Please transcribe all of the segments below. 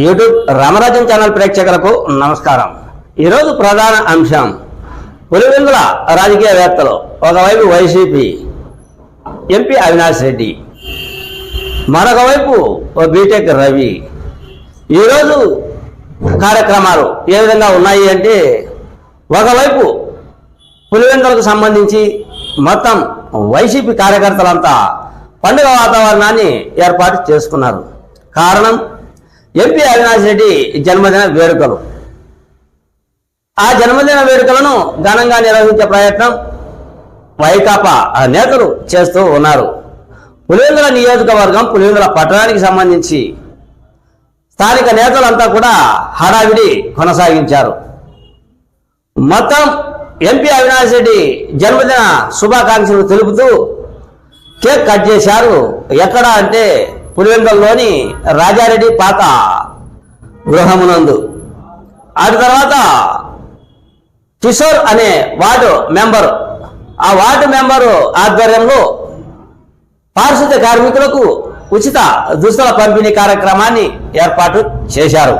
YouTube Ramarajan channel ప్రేక్షకులకు నమస్కారం. ఈరోజు ప్రధాన అంశం పులివెందుల రాజకీయవేత్తలు ఒకవైపు వైసీపీ ఎంపీ అవినాష్ రెడ్డి. మరొక వైపు ఓ బీటెక్ రవి. ఈరోజు కార్యక్రమాలు ఏ విధంగా ఉన్నాయి అంటే ఒకవైపు పులివెందులకు సంబంధించి మొత్తం వైసీపీ కార్యకర్తలంతా పండుగ వాతావరణాన్ని ఏర్పాటు చేసుకున్నారు. కారణం ఎంపీ అవినాష్ రెడ్డి జన్మదిన వేడుకలు. ఆ జన్మదిన వేడుకలను ఘనంగా నిర్వహించే ప్రయత్నం వైకాపా నేతలు చేస్తూ ఉన్నారు. పులివెందుల నియోజకవర్గం పులివెందుల పట్టణానికి సంబంధించి స్థానిక నేతలంతా కూడా హడావిడి కొనసాగించారు. మొత్తం ఎంపీ అవినాష్ రెడ్డి జన్మదిన శుభాకాంక్షలు తెలుపుతూ కేక్ కట్ చేశారు. ఎక్కడ అంటే పులివెందులలోని రాజారెడ్డి పాత గృహమునందు. ఆ తర్వాత కిషోర్ అనే వార్డు మెంబర్. ఆ వార్డు మెంబరు ఆధ్వర్యంలో పారిశుద్ధ్య కార్మికులకు ఉచిత దుస్తుల పంపిణీ కార్యక్రమాన్ని ఏర్పాటు చేశారు.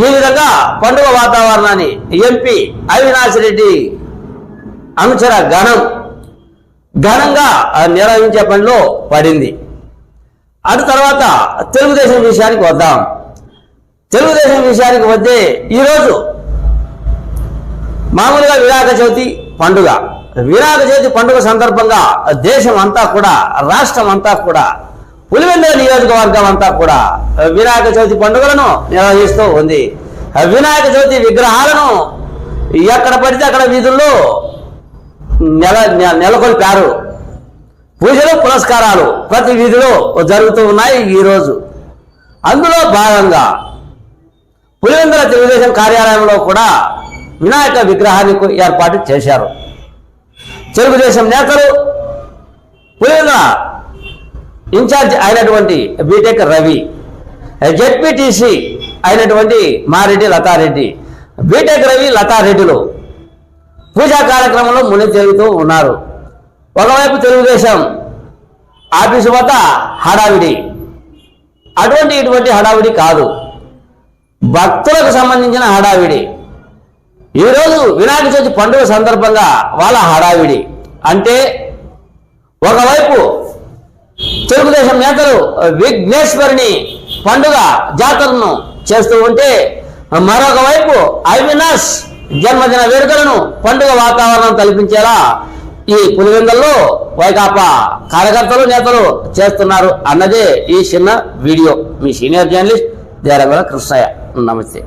ఈ విధంగా పండుగ వాతావరణాన్ని ఎంపీ అవినాష్ రెడ్డి అనుచర గణం ఘనంగా నిర్వహించే పనిలో పడింది. అటు తర్వాత తెలుగుదేశం విషయానికి వద్దాం. తెలుగుదేశం విషయానికి వద్దే ఈరోజు మామూలుగా వినాయక చవితి పండుగ. వినాయక చవితి పండుగ సందర్భంగా దేశం అంతా కూడా రాష్ట్రం అంతా కూడా పులివెందుల నియోజకవర్గం అంతా కూడా వినాయక చవితి పండుగలను నిర్వహిస్తూ ఉంది. వినాయక చవితి విగ్రహాలను ఎక్కడ పడితే అక్కడ వీధుల్లో నెల నెలకొల్పారు. పూజలు పురస్కారాలు ప్రతి వీధిలో జరుగుతూ ఉన్నాయి ఈరోజు అందులో భాగంగా పులివెందుల తెలుగుదేశం కార్యాలయంలో కూడా వినాయక విగ్రహాన్ని ఏర్పాటు చేశారు. తెలుగుదేశం నేతలు పులివెందుల ఇన్ఛార్జ్ అయినటువంటి బీటెక్ రవి జెడ్పీటీసీ అయినటువంటి మారెడ్డి లతారెడ్డి బీటెక్ రవి లతారెడ్డిలు పూజా కార్యక్రమంలో మునిగి జరుగుతూ ఉన్నారు. ఒకవైపు తెలుగుదేశం ఆఫీసు వద్ద హడావిడి. అటువంటి ఇటువంటి హడావిడి కాదు. భక్తులకు సంబంధించిన హడావిడి. ఈరోజు వినాయక చవితి పండుగ సందర్భంగా వాళ్ళ హడావిడి. అంటే ఒకవైపు తెలుగుదేశం నేతలు విఘ్నేశ్వరిని పండుగ జాతరను చేస్తూ ఉంటే మరొక వైపు అవినాష్ జన్మదిన వేడుకలను పండుగ వాతావరణం కల్పించేలా ఈ పులివెందల్లో వైకాపా కార్యకర్తలు నేతలు చేస్తున్నారు అన్నదే ఈ చిన్న వీడియో. మీ సీనియర్ జర్నలిస్ట్ దేరంగల కృష్ణయ్య. నమస్తే.